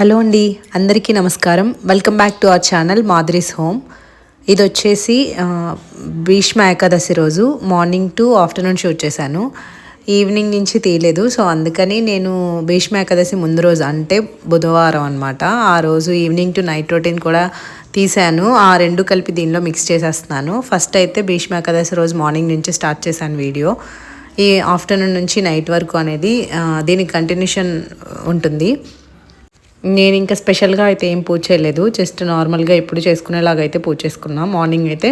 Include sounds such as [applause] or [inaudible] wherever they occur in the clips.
Hello అండి అందరికీ నమస్కారం. Welcome back to our channel Madhuri's home. ఇది వచ్చేసి భీష్మ ఏకాదశి రోజు మార్నింగ్ టు ఆఫ్టర్నూన్ షూట్ చేశాను. ఈవినింగ్ నుంచి తీయలేదు సో అందుకని నేను భీష్మ ఏకాదశి ముందు రోజు అంటే బుధవారం అనమాట ఆ రోజు ఈవినింగ్ టు నైట్ రొటీన్ కూడా తీశాను. ఆ రెండు కలిపి దీనిలో మిక్స్ చేసేస్తున్నాను. ఫస్ట్ అయితే భీష్మ ఏకాదశి రోజు మార్నింగ్ నుంచి స్టార్ట్ చేశాను వీడియో. ఈ ఆఫ్టర్నూన్ నుంచి నైట్ వరకు అనేది దీనికి కంటిన్యూషన్ ఉంటుంది. నేను ఇంకా స్పెషల్గా అయితే ఏం పూజ చేయలేదు. జస్ట్ నార్మల్గా ఎప్పుడు చేసుకునేలాగా అయితే పూజ చేసుకున్నా. మార్నింగ్ అయితే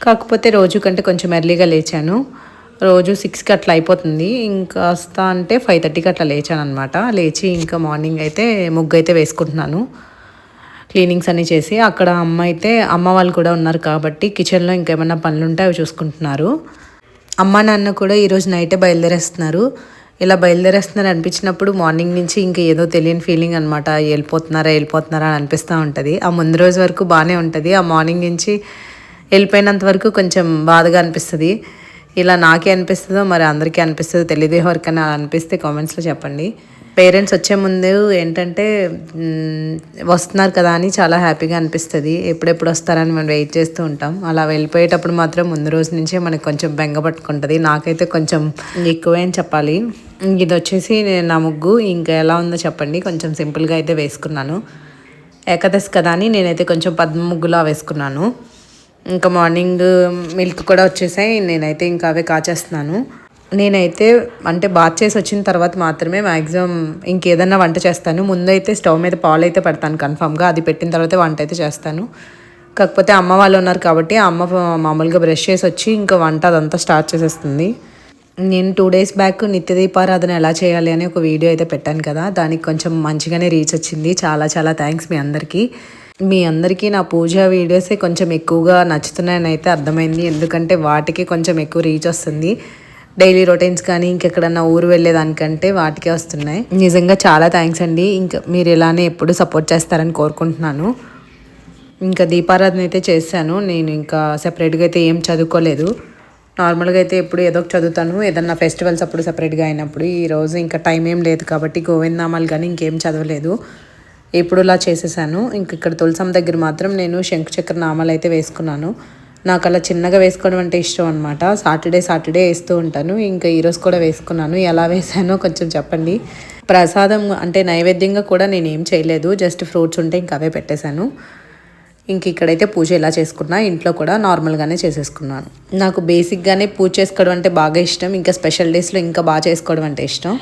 కాకపోతే రోజు కంటే కొంచెం ఎర్లీగా లేచాను. రోజు సిక్స్కి అట్లా అయిపోతుంది. ఇంకా అంటే ఫైవ్ థర్టీకి అట్లా లేచాను అనమాట లేచి ఇంకా మార్నింగ్ అయితే ముగ్గు అయితే వేసుకుంటున్నాను. క్లీనింగ్స్ అన్నీ చేసి అక్కడ అమ్మ అయితే అమ్మ వాళ్ళు కూడా ఉన్నారు కాబట్టి కిచెన్లో ఇంకేమైనా పనులు ఉంటే అవి చూసుకుంటున్నారు. అమ్మ నాన్న కూడా ఈరోజు నైటే బయలుదేరేస్తున్నారు. ఇలా బయలుదేరేస్తున్నారు అనిపించినప్పుడు మార్నింగ్ నుంచి ఇంకా ఏదో తెలియని ఫీలింగ్ అనమాట వెళ్ళిపోతున్నారా వెళ్ళిపోతున్నారా అని అనిపిస్తూ ఉంటుంది. ఆ ముందు రోజు వరకు బాగానే ఉంటుంది. ఆ మార్నింగ్ నుంచి వెళ్ళిపోయినంత వరకు కొంచెం బాధగా అనిపిస్తుంది. ఇలా నాకే అనిపిస్తుందో మరి అందరికీ అనిపిస్తుందో తెలియదు ఎవరికైనా అలా అనిపిస్తే కామెంట్స్లో చెప్పండి. పేరెంట్స్ వచ్చే ముందు ఏంటంటే వస్తున్నారు కదా అని చాలా హ్యాపీగా అనిపిస్తుంది. ఎప్పుడెప్పుడు వస్తారని మనం వెయిట్ చేస్తూ ఉంటాం. అలా వెళ్ళిపోయేటప్పుడు మాత్రం ముందు రోజు నుంచే మనకు కొంచెం బెంగ పట్టుకుంటుంది. నాకైతే కొంచెం ఎక్కువే అని చెప్పాలి. ఇది వచ్చేసి నేను నా ముగ్గు. ఇంకా ఎలా ఉందో చెప్పండి. కొంచెం సింపుల్గా అయితే వేసుకున్నాను. ఏకాదశి కదా అని నేనైతే కొంచెం పద్మ ముగ్గులా వేసుకున్నాను. ఇంకా మార్నింగ్ మిల్క్ కూడా వచ్చేసాయి. నేనైతే ఇంకా అవే కాచేస్తున్నాను. నేనైతే అంటే బాత్ చేసి వచ్చిన తర్వాత మాత్రమే మ్యాక్సిమం ఇంకేదన్నా వంట చేస్తాను. ముందైతే స్టవ్ మీద పాలు అయితే పెడతాను కన్ఫామ్గా. అది పెట్టిన తర్వాత వంట అయితే చేస్తాను. కాకపోతే అమ్మ వాళ్ళు ఉన్నారు కాబట్టి అమ్మ మామూలుగా బ్రష్ చేసి వచ్చి ఇంకా వంట అదంతా స్టార్ట్ చేసేస్తుంది. నేను టూ డేస్ బ్యాక్ నిత్య దీపారాధన ఎలా చేయాలి అని ఒక వీడియో అయితే పెట్టాను కదా. దానికి కొంచెం మంచిగానే రీచ్ వచ్చింది. చాలా చాలా థ్యాంక్స్ మీ అందరికీ. మీ అందరికీ నా పూజ వీడియోసే కొంచెం ఎక్కువగా నచ్చుతున్నాయని అయితే అర్థమైంది. ఎందుకంటే వాటికి కొంచెం ఎక్కువ రీచ్ వస్తుంది. డైలీ రొటీన్స్ కానీ ఇంకెక్కడన్నా ఊరు వెళ్ళేదానికంటే వాటికే వస్తున్నాయి. నిజంగా చాలా థ్యాంక్స్ అండి. ఇంకా మీరు ఇలానే ఎప్పుడు సపోర్ట్ చేస్తారని కోరుకుంటున్నాను. ఇంకా దీపారాధన అయితే చేశాను. నేను ఇంకా సెపరేట్గా అయితే ఏం చదువుకోలేదు. నార్మల్గా అయితే ఎప్పుడు ఏదో ఒక చదువుతాను. ఏదన్నా ఫెస్టివల్స్ అప్పుడు సెపరేట్గా అయినప్పుడు ఈరోజు ఇంకా టైం ఏం లేదు కాబట్టి గోవిందనామాలు కానీ ఇంకేం చదవలేదు. ఇప్పుడు ఇలా చేసేసాను. ఇంక ఇక్కడ తులసం దగ్గర మాత్రం నేను శంఖచక్ర నామాలు అయితే వేసుకున్నాను. నాకు అలా చిన్నగా వేసుకోవడం అంటే ఇష్టం అనమాట సాటర్డే సాటర్డే వేస్తూ ఉంటాను. ఇంకా ఈరోజు కూడా వేసుకున్నాను. ఎలా వేసానో కొంచెం చెప్పండి. ప్రసాదం అంటే నైవేద్యంగా కూడా నేను ఏం చేయలేదు. జస్ట్ ఫ్రూట్స్ ఉంటే ఇంకా అవే పెట్టేశాను. ఇంక ఇక్కడైతే పూజ ఎలా చేసుకున్నా ఇంట్లో కూడా నార్మల్గానే చేసేసుకున్నాను. నాకు బేసిక్గానే పూజ చేసుకోవడం అంటే బాగా ఇష్టం. ఇంకా స్పెషల్ డేస్లో ఇంకా బాగా చేసుకోవడం అంటే ఇష్టం.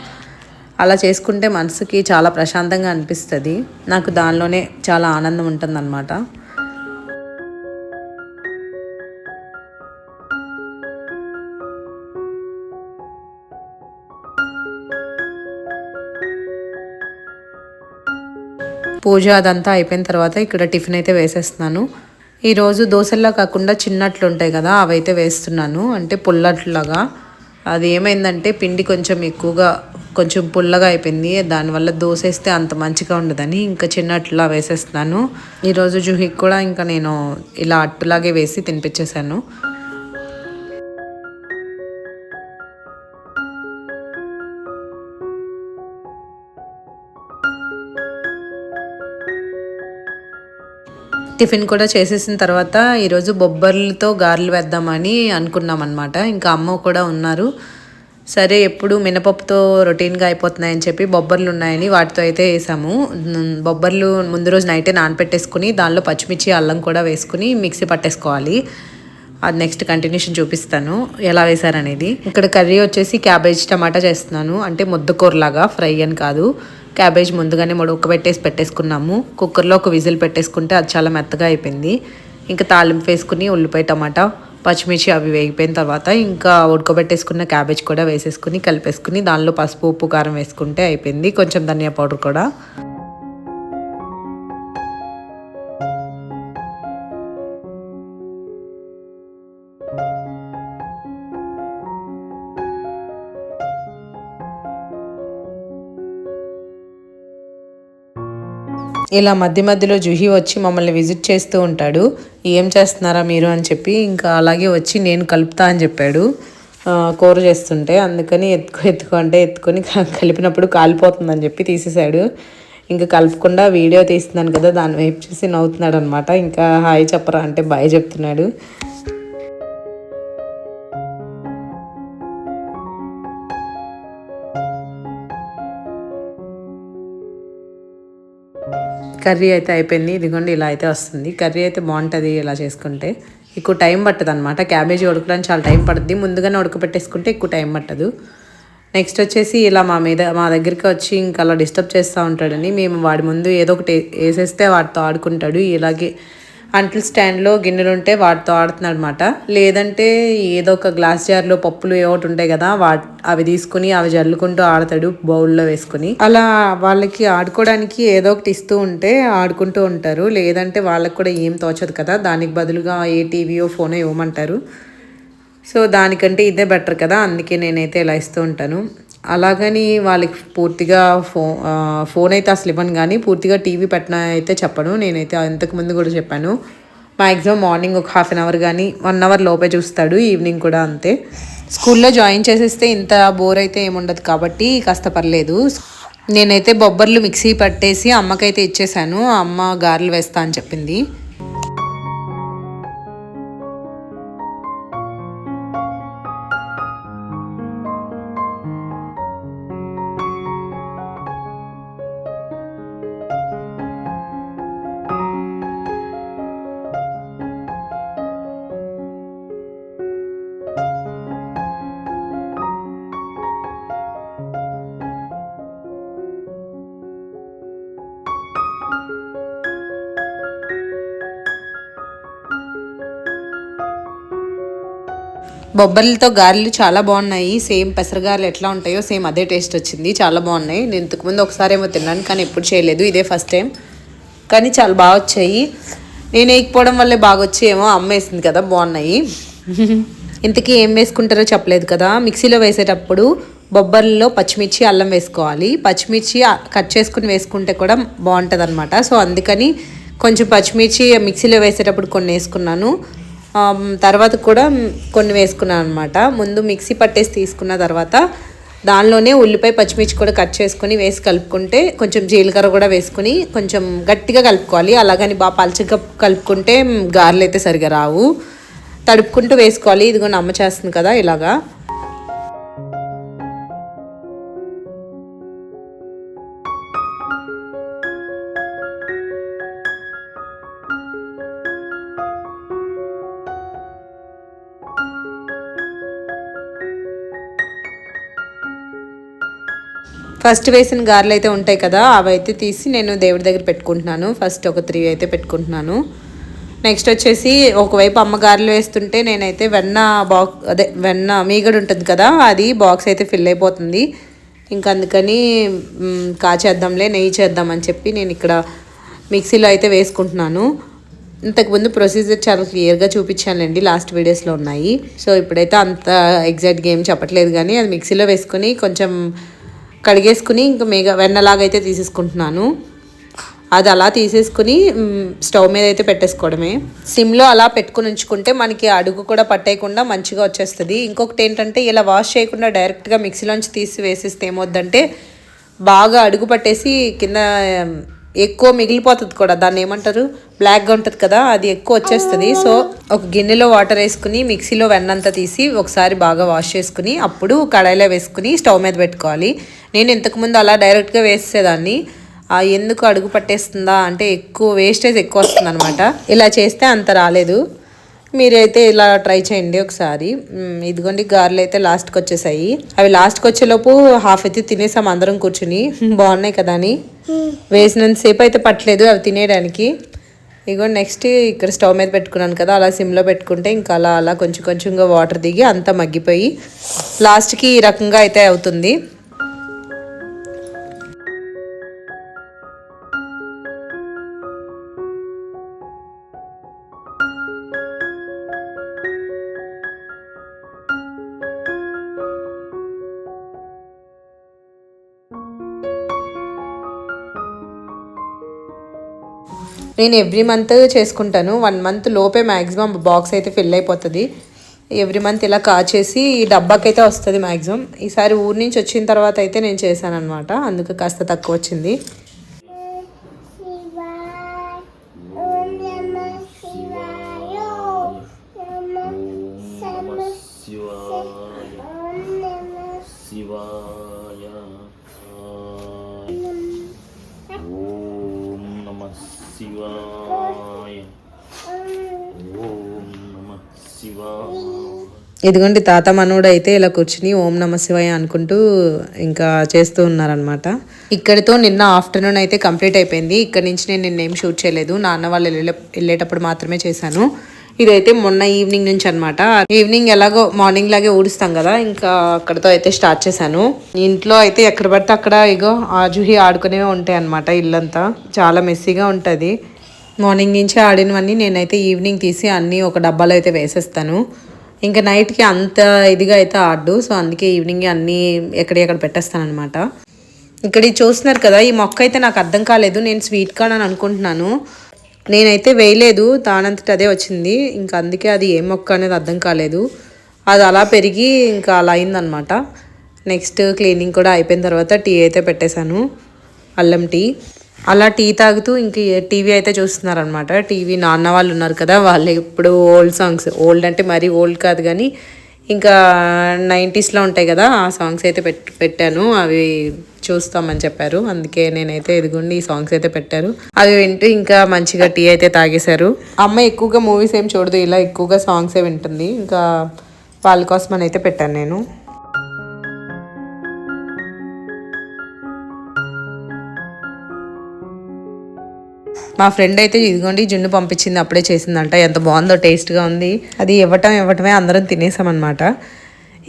అలా చేసుకుంటే మనసుకి చాలా ప్రశాంతంగా అనిపిస్తుంది. నాకు దానిలోనే చాలా ఆనందం ఉంటుందన్నమాట. పూజ అదంతా అయిపోయిన తర్వాత ఇక్కడ టిఫిన్ అయితే వేసేస్తున్నాను. ఈరోజు దోశల్లా కాకుండా చిన్నట్లు ఉంటాయి కదా అవైతే వేస్తున్నాను. అంటే పుల్లట్లాగా. అది ఏమైందంటే పిండి కొంచెం ఎక్కువగా కొంచెం పుల్లగా అయిపోయింది. దానివల్ల దోశ వేస్తే అంత మంచిగా ఉండదని ఇంకా చిన్నట్లా వేసేస్తున్నాను. ఈరోజు జుహిక్ కూడా ఇంకా నేను ఇలా అట్టులాగే వేసి తినిపించేశాను. టిఫిన్ కూడా చేసేసిన తర్వాత ఈరోజు బొబ్బర్లతో గారెలు వేద్దామని అనుకున్నాం అనమాట ఇంకా అమ్మ కూడా ఉన్నారు. సరే ఎప్పుడు మినపప్పుతో రొటీన్గా అయిపోతున్నాయని చెప్పి బొబ్బర్లు ఉన్నాయని వాటితో అయితే వేసాము. బొబ్బర్లు ముందు రోజు నైటే నానపెట్టేసుకుని దానిలో పచ్చిమిర్చి అల్లం కూడా వేసుకుని మిక్సీ పట్టేసుకోవాలి. అది నెక్స్ట్ కంటిన్యూషన్ చూపిస్తాను. ఎలా వేశారనేది. ఇక్కడ కర్రీ వచ్చేసి క్యాబేజ్ టమాటా చేస్తున్నాను. అంటే ముద్దకూరలాగా ఫ్రై అని కాదు. క్యాబేజ్ ముందుగానే ఉడకబెట్టేసి పెట్టేసుకున్నాము. కుక్కర్లో ఒక విజిల్ పెట్టేసుకుంటే అది చాలా మెత్తగా అయిపోయింది. ఇంకా తాలింపు వేసుకుని ఉల్లిపాయ టమాటా పచ్చిమిర్చి అవి వేగిపోయిన తర్వాత ఇంకా ఉడకబెట్టేసుకున్న క్యాబేజ్ కూడా వేసేసుకుని కలిపేసుకుని దానిలో పసుపు ఉప్పు కారం వేసుకుంటే అయిపోయింది. కొంచెం ధనియా పౌడర్ కూడా. ఇలా మధ్య మధ్యలో జుహి వచ్చి మమ్మల్ని విజిట్ చేస్తూ ఉంటాడు. ఏం చేస్తున్నారా మీరు? అని చెప్పి ఇంకా అలాగే వచ్చి నేను కలుపుతా అని చెప్పాడు. కూర చేస్తుంటే అందుకని ఎత్తుకు ఎత్తుకు అంటే ఎత్తుకొని కలిపినప్పుడు కాలిపోతుందని చెప్పి తీసేశాడు. ఇంకా కలపకుండా వీడియో తీస్తున్నాను కదా దాని వైపు చూసి నవ్వుతున్నాడు అనమాట ఇంకా హాయ్ చెప్పరా అంటే బాయ్ చెప్తున్నాడు. కర్రీ అయితే అయిపోయింది. ఇదిగోండి ఇలా అయితే వస్తుంది. కర్రీ అయితే బాగుంటుంది ఇలా చేసుకుంటే. ఎక్కువ టైం పట్టదు అనమాట క్యాబేజీ ఉడకడానికి చాలా టైం పడుతుంది ముందుగానే ఉడకపెట్టేసుకుంటే ఎక్కువ టైం పట్టదు. నెక్స్ట్ వచ్చేసి ఇలా మా మీద మా దగ్గరికి వచ్చి ఇంకా అలా డిస్టర్బ్ చేస్తూ ఉంటాడని మేము వాడి ముందు ఏదో ఒకటి వేసేస్తే వాటితో ఆడుకుంటాడు. ఇలాగే అంట్లు స్టాండ్లో గిన్నెలు ఉంటే వాటితో ఆడుతున్నాడు అనమాట లేదంటే ఏదో ఒక గ్లాస్ జార్లో పప్పులు ఏవోటి ఉంటాయి కదా వా అవి తీసుకుని అవి జల్లుకుంటూ ఆడతాడు బౌల్లో వేసుకుని. అలా వాళ్ళకి ఆడుకోవడానికి ఏదో ఒకటి ఇస్తూ ఉంటే ఆడుకుంటూ ఉంటారు. లేదంటే వాళ్ళకి కూడా ఏం తోచదు కదా దానికి బదులుగా ఏ టీవీయో ఫోనో ఇవ్వమంటారు. సో దానికంటే ఇదే బెటర్ కదా అందుకే నేనైతే ఇలా ఇస్తూ ఉంటాను. అలాగని వాళ్ళకి పూర్తిగా ఫో ఫోన్ అయితే అసలు ఇవ్వను కానీ పూర్తిగా టీవీ పెట్టిన అయితే చెప్పను. నేనైతే అంతకుముందు కూడా చెప్పాను. మ్యాక్సిమం మార్నింగ్ ఒక హాఫ్ అన్ అవర్ కానీ వన్ అవర్ లోపే చూస్తాడు ఈవినింగ్ కూడా అంతే. స్కూల్లో జాయిన్ చేసేస్తే ఇంత బోర్ అయితే ఏముండదు కాబట్టి కాస్త పర్లేదు. నేనైతే బొబ్బర్లు మిక్సీ పట్టేసి అమ్మకైతే ఇచ్చేసాను అమ్మ గారెలు వేస్తా అని చెప్పింది. బొబ్బర్లతో గారెలు చాలా బాగున్నాయి. సేమ్ పెసరగారెలు ఎట్లా ఉంటాయో సేమ్ అదే టేస్ట్ వచ్చింది. చాలా బాగున్నాయి. నేను ఇంతకుముందు ఒకసారి ఏమో తిన్నాను కానీ ఎప్పుడు చేయలేదు. ఇదే ఫస్ట్ టైం. కానీ చాలా బాగా వచ్చాయి. నేను వేయకపోవడం వల్లే బాగా వచ్చి ఏమో అమ్మ వేసింది కదా బాగున్నాయి. [laughs] ఇంతకీ ఏం వేసుకుంటారో చెప్పలేదు కదా. మిక్సీలో వేసేటప్పుడు బొబ్బర్లలో పచ్చిమిర్చి అల్లం వేసుకోవాలి. పచ్చిమిర్చి కట్ చేసుకుని వేసుకుంటే కూడా బాగుంటుంది అనమాట సో అందుకని కొంచెం పచ్చిమిర్చి మిక్సీలో వేసేటప్పుడు కొన్ని వేసుకున్నాను. తర్వాత కూడా కొన్ని వేసుకున్నాను అనమాట ముందు మిక్సీ పట్టేసి తీసుకున్న తర్వాత దానిలోనే ఉల్లిపాయ పచ్చిమిర్చి కూడా కట్ చేసుకుని వేసి కలుపుకుంటే కొంచెం జీలకర్ర కూడా వేసుకుని కొంచెం గట్టిగా కలుపుకోవాలి. అలాగని బాగా పలచగా కలుపుకుంటే గారెలు అయితే సరిగా రావు. తడుపుకుంటూ వేసుకోవాలి. ఇదిగో అమ్మ చేస్తుంది కదా ఇలాగా. ఫస్ట్ వేసిన గారెలు అయితే ఉంటాయి కదా అవి అయితే తీసి నేను దేవుడి దగ్గర పెట్టుకుంటున్నాను. ఫస్ట్ ఒక త్రీ అయితే పెట్టుకుంటున్నాను. నెక్స్ట్ వచ్చేసి ఒకవైపు అమ్మ గారెలు వేస్తుంటే నేనైతే వెన్న బాక్స్ అదే వెన్న మీగడు ఉంటుంది కదా అది బాక్స్ అయితే ఫిల్ అయిపోతుంది. ఇంకా అందుకని కాచేద్దాంలే నెయ్యి చేద్దామని చెప్పి నేను ఇక్కడ మిక్సీలో అయితే వేసుకుంటున్నాను. ఇంతకుముందు ప్రొసీజర్ చాలా క్లియర్గా చూపించానండి లాస్ట్ వీడియోస్లో ఉన్నాయి. సో ఇప్పుడైతే అంత ఎగ్జాక్ట్ గేమ్ చెప్పట్లేదు కానీ అది మిక్సీలో వేసుకొని కొంచెం కడిగేసుకుని ఇంకా మేఘ వెన్నలాగా అయితే తీసేసుకుంటున్నాను. అది అలా తీసేసుకుని స్టవ్ మీద అయితే పెట్టేసుకోవడమే. సిమ్లో అలా పెట్టుకుని ఉంచుకుంటే మనకి అడుగు కూడా పట్టేయకుండా మంచిగా వచ్చేస్తుంది. ఇంకొకటి ఏంటంటే ఇలా వాష్ చేయకుండా డైరెక్ట్గా మిక్సీలోంచి తీసి వేసేస్తే ఏమవుద్దంటే బాగా అడుగు పట్టేసి కింద ఎక్కువ మిగిలిపోతుంది కూడా. దాన్ని ఏమంటారు? బ్లాక్గా ఉంటుంది కదా అది ఎక్కువ వచ్చేస్తుంది. సో ఒక గిన్నెలో వాటర్ వేసుకుని మిక్సీలో వెన్నంతా తీసి ఒకసారి బాగా వాష్ చేసుకుని అప్పుడు కడాయిలో వేసుకుని స్టవ్ మీద పెట్టుకోవాలి. నేను ఇంతకుముందు అలా డైరెక్ట్గా వేసేదాన్ని. ఎందుకు అడుగు పట్టేస్తుందా అంటే ఎక్కువ వేస్టేజ్ ఎక్కువ వస్తుంది అనమాట ఇలా చేస్తే అంత రాలేదు. మీరైతే ఇలా ట్రై చేయండి ఒకసారి. ఇదిగోండి గారెలు అయితే లాస్ట్కి వచ్చేసాయి. అవి లాస్ట్కి వచ్చేలోపు హాఫ్ అయితే తినేసాం అందరం కూర్చుని. బాగున్నాయి కదా అని. వేసినంతసేపు అయితే పట్టలేదు అవి తినేయడానికి. ఇగో నెక్స్ట్ ఇక్కడ స్టవ్ మీద పెట్టుకున్నాను కదా అలా సిమ్లో పెట్టుకుంటే ఇంకా అలా అలా కొంచెం కొంచెంగా వాటర్ దిగి అంతా మగ్గిపోయి లాస్ట్కి ఈ రకంగా అయితే అవుతుంది. నేను ఎవ్రీ మంత్ చేసుకుంటాను. వన్ మంత్ లోపే మ్యాక్సిమం బాక్స్ అయితే ఫిల్ అయిపోతుంది. ఎవ్రీ మంత్ ఇలా కాచేసి ఈ డబ్బాకైతే వస్తుంది మ్యాక్సిమం ఈసారి ఊరి నుంచి వచ్చిన తర్వాత అయితే నేను చేశాను అనమాట అందుకు కాస్త తక్కువ వచ్చింది. శివాయ. ఓం నమ శివాయ. ఇదిగోండి తాత మనోడు అయితే ఇలా కూర్చుని ఓం నమ శివాయ అనుకుంటూ ఇంకా చేస్తూ ఉన్నారనమాట ఇక్కడితో నిన్న ఆఫ్టర్నూన్ అయితే కంప్లీట్ అయిపోయింది. ఇక్కడ నుంచి నేను నిన్న ఏం షూట్ చేయలేదు. నాన్న వాళ్ళు వెళ్ళే వెళ్ళేటప్పుడు మాత్రమే చేశాను. ఇదైతే మొన్న ఈవినింగ్ నుంచి అనమాట ఈవినింగ్ ఎలాగో మార్నింగ్ లాగే ఊడుస్తాం కదా ఇంకా అక్కడతో అయితే స్టార్ట్ చేశాను. ఇంట్లో అయితే ఎక్కడ పడితే అక్కడ ఇగో ఆ ఆడుకునే ఉంటాయి అనమాట ఇల్లంతా. చాలా మెస్సీగా ఉంటుంది. మార్నింగ్ నుంచి ఆడినవన్నీ నేనైతే ఈవినింగ్ తీసి అన్నీ ఒక డబ్బాలో అయితే వేసేస్తాను. ఇంకా నైట్కి అంత ఇదిగా అయితే ఆడు సో అందుకే ఈవినింగ్ అన్నీ ఎక్కడెక్కడ పెట్టేస్తాను అనమాట ఇక్కడ ఇది చూస్తున్నారు కదా ఈ మొక్క అయితే నాకు అర్థం కాలేదు. నేను స్వీట్ కార్న్ అని అనుకుంటున్నాను. నేనైతే వేయలేదు దానంతట అదే వచ్చింది. ఇంకా అందుకే అది ఏ మొక్క అనేది అర్థం కాలేదు. అది అలా పెరిగి ఇంకా అలా అయిందనమాట నెక్స్ట్ క్లీనింగ్ కూడా అయిపోయిన తర్వాత టీ అయితే పెట్టేశాను అల్లం టీ. అలా టీ తాగుతూ ఇంక టీవీ అయితే చూస్తున్నారనమాట టీవీ నాన్న వాళ్ళు ఉన్నారు కదా వాళ్ళు ఇప్పుడు ఓల్డ్ సాంగ్స్ ఓల్డ్ అంటే మరీ ఓల్డ్ కాదు కానీ ఇంకా నైంటీస్లో ఉంటాయి కదా ఆ సాంగ్స్ అయితే పెట్ పెట్టాను. అవి చూస్తామని చెప్పారు. అందుకే నేనైతే ఎదుగుండి ఈ సాంగ్స్ అయితే పెట్టారు. అవి వింటూ ఇంకా మంచిగా టీ అయితే తాగేశారు. అమ్మ ఎక్కువగా మూవీస్ ఏం చూడదు ఇలా ఎక్కువగా సాంగ్సే వింటుంది. ఇంకా వాళ్ళ కోసం అని అయితే పెట్టాను నేను. మా ఫ్రెండ్ అయితే ఇదిగోండి జున్ను పంపించింది అప్పుడే చేసిందంట. ఎంత బాగుందో టేస్ట్గా ఉంది. అది ఇవ్వటం ఇవ్వటమే అందరం తినేసామన్నమాట.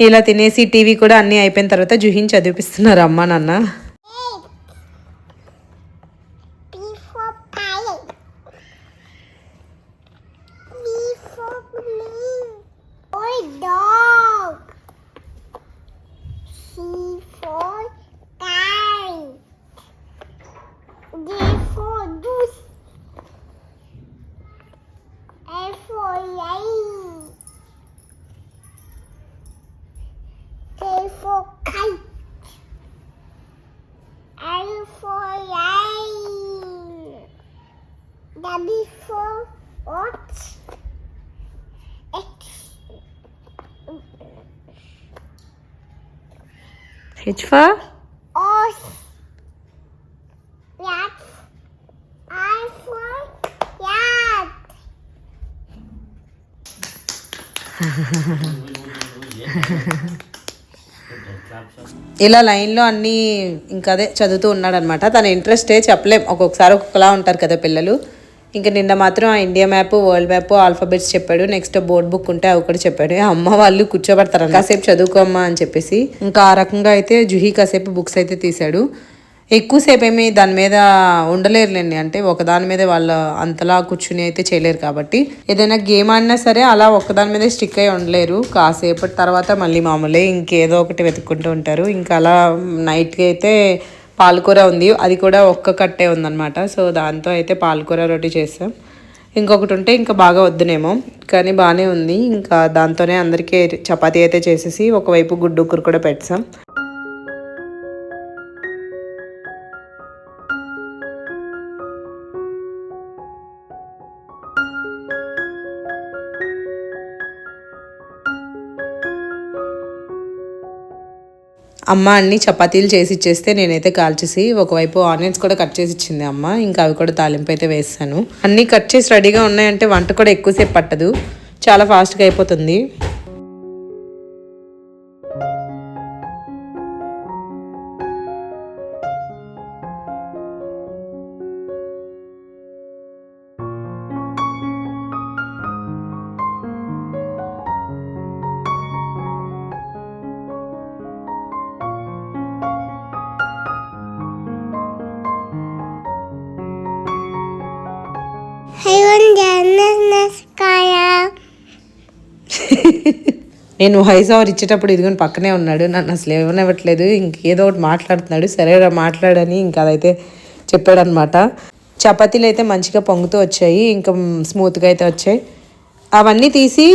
ఇలా తినేసి టీవీ కూడా అన్నీ అయిపోయిన తర్వాత జుహిన్ చదివిపిస్తున్నారు అమ్మ నాన్న. I for rat. ఇలా లైన్లో అన్నీ ఇంకా అదే చదువుతూ ఉన్నాడనమాట. తన ఇంట్రెస్టే చెప్పలేం. ఒక్కొక్కసారి ఒక్కొక్కలా ఉంటారు కదా పిల్లలు. ఇంకా నిన్న మాత్రం ఆ India map world map alphabets చెప్పాడు. నెక్స్ట్ బోర్డ్ బుక్ ఉంటే అవి కూడా చెప్పాడు. అమ్మ వాళ్ళు కూర్చోబెడతారు? కాసేపు చదువుకోమ్మా అని చెప్పేసి. ఇంకా ఆ రకంగా అయితే జుహి కాసేపు బుక్స్ అయితే తీశాడు. ఎక్కువసేపు ఏమి దాని మీద ఉండలేరులేండి. అంటే ఒక దాని మీద వాళ్ళు అంతలా కూర్చుని అయితే చేయలేరు కాబట్టి. ఏదైనా గేమ్ ఆడినా సరే అలా ఒకదాని మీద స్టిక్ అయి ఉండలేరు. కాసేపటి తర్వాత మళ్ళీ మామూలే ఇంకేదో ఒకటి వెతుక్కుంటూ ఉంటారు. ఇంకా అలా నైట్కి అయితే పాలకూర ఉంది. అది కూడా ఒక్క కట్టే ఉందన్నమాట. సో దాంతో అయితే పాలకూర రొట్టి చేస్తాం ఇంకొకటి ఉంటే ఇంకా బాగా వద్దునేమో కానీ బాగానే ఉంది. ఇంకా దాంతోనే అందరికీ చపాతీ అయితే చేసేసి ఒకవైపు గుడ్డు ఉక్కురు కూడా పెట్టాం. అమ్మ అన్ని చపాతీలు చేసి ఇచ్చేస్తే నేనైతే కాల్చేసి ఒకవైపు ఆనియన్స్ కూడా కట్ చేసి ఇచ్చింది అమ్మ. ఇంకా అవి కూడా తాలింపు అయితే వేస్తాను. అన్నీ కట్ చేసి రెడీగా ఉన్నాయంటే వంట కూడా ఎక్కువసేపు పట్టదు. చాలా ఫాస్ట్గా అయిపోతుంది. నేను వాయిస్ ఓవర్ ఇచ్చేటప్పుడు ఇదిగోని పక్కనే ఉన్నాడు. నన్ను అసలు ఏమనివ్వట్లేదు. ఇంకేదో ఒకటి మాట్లాడుతున్నాడు. సరేరా మాట్లాడని ఇంకా అదైతే చెప్పాడనమాట. చపాతీలు అయితే మంచిగా పొంగుతూ వచ్చాయి. ఇంకా స్మూత్గా అయితే వచ్చాయి. అవన్నీ తీసి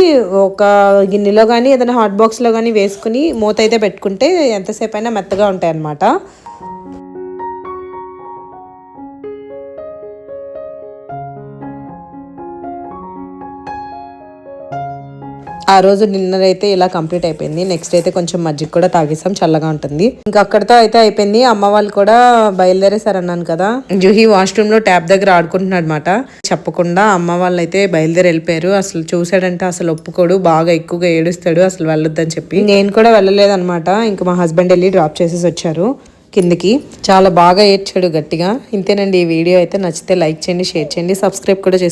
ఒక గిన్నెలో కానీ ఏదైనా హాట్ బాక్స్లో కానీ వేసుకుని మూత అయితే పెట్టుకుంటే ఎంతసేపు అయినా మెత్తగా ఉంటాయి అన్నమాట ఆ రోజు డిన్నర్ అయితే ఇలా కంప్లీట్ అయిపోయింది. నెక్స్ట్ అయితే కొంచెం మజ్జిగ కూడా తాగేసాం. చల్లగా ఉంటుంది. ఇంకా అక్కడితో అయితే అయిపోయింది. అమ్మ వాళ్ళు కూడా బయలుదేరేసారు అన్నాను కదా. జూహి వాష్రూమ్లో ట్యాప్ దగ్గర ఆడుకుంటున్నాడు అనమాట చెప్పకుండా అమ్మ వాళ్ళు అయితే బయలుదేరి వెళ్ళిపోయారు. అసలు చూసాడంటే అసలు ఒప్పుకోడు. బాగా ఎక్కువగా ఏడుస్తాడు. అసలు వెళ్ళొద్దని చెప్పి. నేను కూడా వెళ్ళలేదన్నమాట. ఇంకా మా హస్బెండ్ వెళ్ళి డ్రాప్ చేసేసి వచ్చారు కిందికి. చాలా బాగా ఏడ్చాడు గట్టిగా. ఇంతేనండి ఈ వీడియో. అయితే నచ్చితే లైక్ చేయండి షేర్ చేయండి సబ్స్క్రైబ్ కూడా చేసుకోండి.